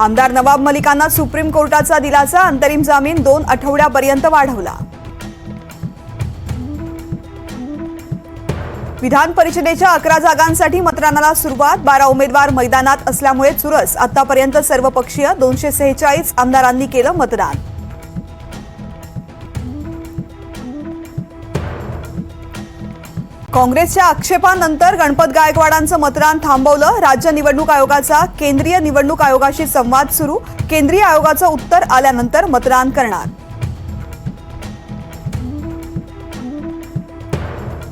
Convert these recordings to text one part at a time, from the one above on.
आमदार नवाब मलिकांना सुप्रीम कोर्टाचा दिलासा अंतरिम जामीन दोन आठवड्यापर्यंत वाढवला. विधान परिषदेच्या अकरा जागांसाठी मतदानाला सुरुवात बारा उमेदवार मैदानात असल्यामुळे चुरस. आतापर्यंत सर्वपक्षीय दोनशे सेहेचाळीस आमदारांनी केलं मतदान. काँग्रेसच्या आक्षेपानंतर गणपत गायकवाडांचं मतदान थांबवलं. राज्य निवडणूक आयोगाचा केंद्रीय निवडणूक आयोगाशी संवाद सुरू. केंद्रीय आयोगाचं उत्तर आल्यानंतर मतदान करणार.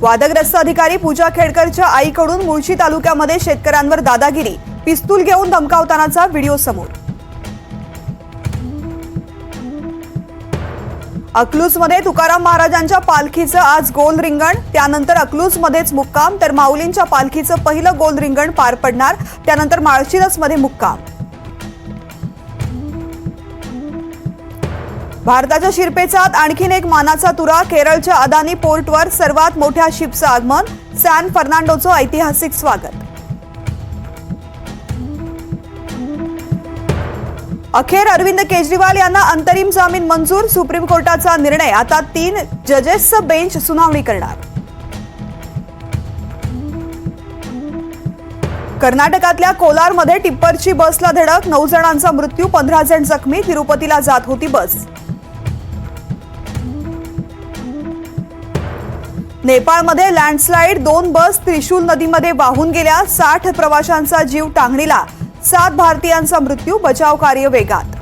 वादग्रस्त अधिकारी पूजा खेडकरच्या आईकडून मुळशी तालुक्यामध्ये शेतकऱ्यांवर दादागिरी. पिस्तूल घेऊन धमकावतानाचा व्हिडिओ समोर. अकलूजमध्ये तुकाराम महाराजांच्या पालखीचं आज गोल रिंगण. त्यानंतर अकलूजमध्येच मुक्काम. तर माऊलींच्या पालखीचं पहिलं गोल रिंगण पार पडणार. त्यानंतर माळशिरसमध्ये मुक्काम. भारताच्या शिरपेचात आणखीन एक मानाचा तुरा केरळच्या अदानी पोर्टवर सर्वात मोठ्या शिपचं आगमन. सॅन फर्नांडोचं ऐतिहासिक स्वागत. अखेर अरविंद केजरीवाल यांना अंतरिम जामीन मंजूर सुप्रीम कोर्टाचा निर्णय. आता तीन जजेसचं बेंच सुनावणी करणार. कर्नाटकातल्या कोलारमध्ये टिप्परची बसला धडक. नऊ जणांचा मृत्यू पंधरा जण जखमी. तिरुपतीला जात होती बस. नेपाळमध्ये लँडस्लाईड दोन बस त्रिशूल नदीमध्ये वाहून गेल्या. साठ प्रवाशांचा जीव टांगणीला. सात भारतीयांचा मृत्यू बचाव कार्य वेगात.